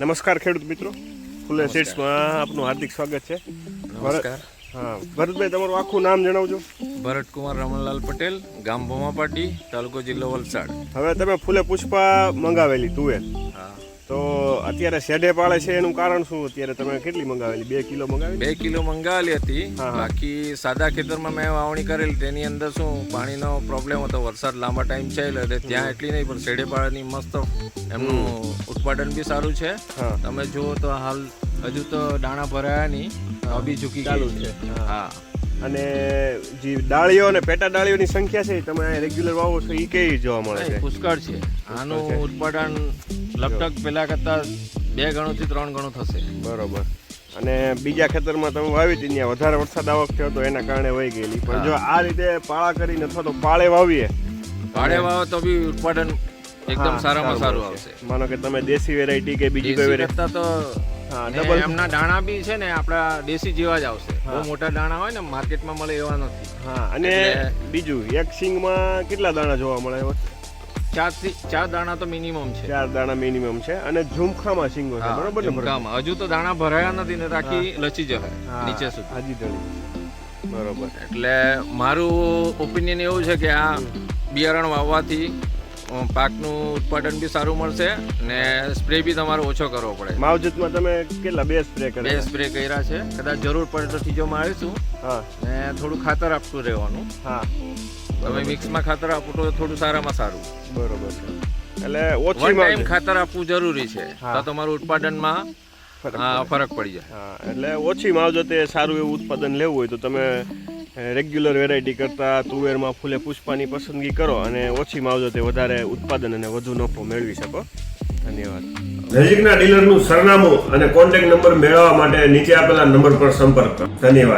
નમસ્કાર ખેડૂત મિત્રો. ફૂલે સીડ્સમાં આપનું હાર્દિક સ્વાગત છે. નમસ્કાર. હા ભરતભાઈ તમારું આખું નામ જણાવજો. ભરતકુમાર રમણલાલ પટેલ ગામ ભોમાપાટી તાલુકો જિલ્લો વલસાડ. હવે તમે ફૂલે પુષ્પા મંગાવેલી તુવેર. તો અત્યારે શેડે પાળે છે એનું કારણ શું? અત્યારે તમે કેટલી મંગાવેલી? બે કિલો મંગાવી બે કિલો મંગાવેલી હતી. બાકી સાદા ખેતરમાં મેં વાવણી કરેલી. તેની અંદર શું પાણીનો પ્રોબ્લેમ હતો. વરસાદ લાંબા ટાઈમ છે એટલે ત્યાં એટલી નહીં પણ શેડેપાળાની મસ્ત એમનું ઉત્પાદન બી સારું છે. તમે જુઓ તો હાલ હજુ તો દાણા ભરાયા નહીં. અભી ચૂકી ચાલુ. છે. હા. અને જે ડાળીઓ અને પેટા ડાળીઓની સંખ્યા છે તમે રેગ્યુલર વાવો છો એ કેવી જોવા મળે છે? પુષ્કળ છે. આનું ઉત્પાદન લગભગ પેલા કરતા બે ગણું થી ત્રણ ગણું થશે. બરોબર. અને બીજા ખેતરમાં તમે વાવી હતી ત્યાં વધારે વરસાદ આવક થયો તો એના કારણે વહી ગયેલી. પણ જો આ રીતે પાળા કરીને અથવા તો પાળે વાવીએ પાળે વાવો તો બી ઉત્પાદન એકદમ સારામાં સારું આવશે. માનો કે તમે દેશી વેરાયટી કે બીજી કોઈ વેરાયટી તો હા ડબલ એમના દાણા બી છે ને આપણા દેશી જેવા જ આવશે. બહુ મોટા દાણા હોય ને માર્કેટમાં મળે એવા નથી. હા અને બીજું એક સિંગમાં કેટલા દાણા જોવા મળે? ચાર ચાર દાણા તો મિનિમમ છે. ચાર દાણા મિનિમમ છે અને ઝુમખામાં સિંગો છે બરોબર ને ભરત? હજુ તો દાણા ભરાયા નથી ને રાખી લચી જશે નીચે સુધી. હાજી દળી બરોબર. એટલે મારું ઓપિનિયન એવું છે કે આ બિયારણ વાવવાથી પાકનું ઉત્પાદન બી સારું મળશે ને સ્પ્રે બી તમારે ઓછો કરવો પડે. માવજતમાં તમે કેટલા બે સ્પ્રે બે સ્પ્રે કર્યા છે. કદાચ જરૂર પડે તો ત્રીજો આવીશું હા. ને થોડું ખાતર આપતું રહેવાનું. હા. તમે મિક્સમાં ખાતર આપો તો થોડું સારામાં સારું. બરોબર છે. એટલે ઓછી ટાઈમ ખાતર આપવું જરૂરી છે. તો તમારું ઉત્પાદનમાં ફરક ફરક પડી જાય. હા એટલે ઓછી માવજતે સારું એવું ઉત્પાદન લેવું હોય તો તમે રેગ્યુલર વેરાયટી કરતા તુવેરમાં ફૂલે પુષ્પાની પસંદગી કરો અને ઓછી માવજતે વધારે ઉત્પાદન અને વધુ નફો મેળવી શકો. ધન્યવાદ. નજીકના ડીલરનું સરનામું અને કોન્ટેક્ટ નંબર મેળવવા માટે નીચે આપેલા નંબર પર સંપર્ક કરો. ધન્યવાદ.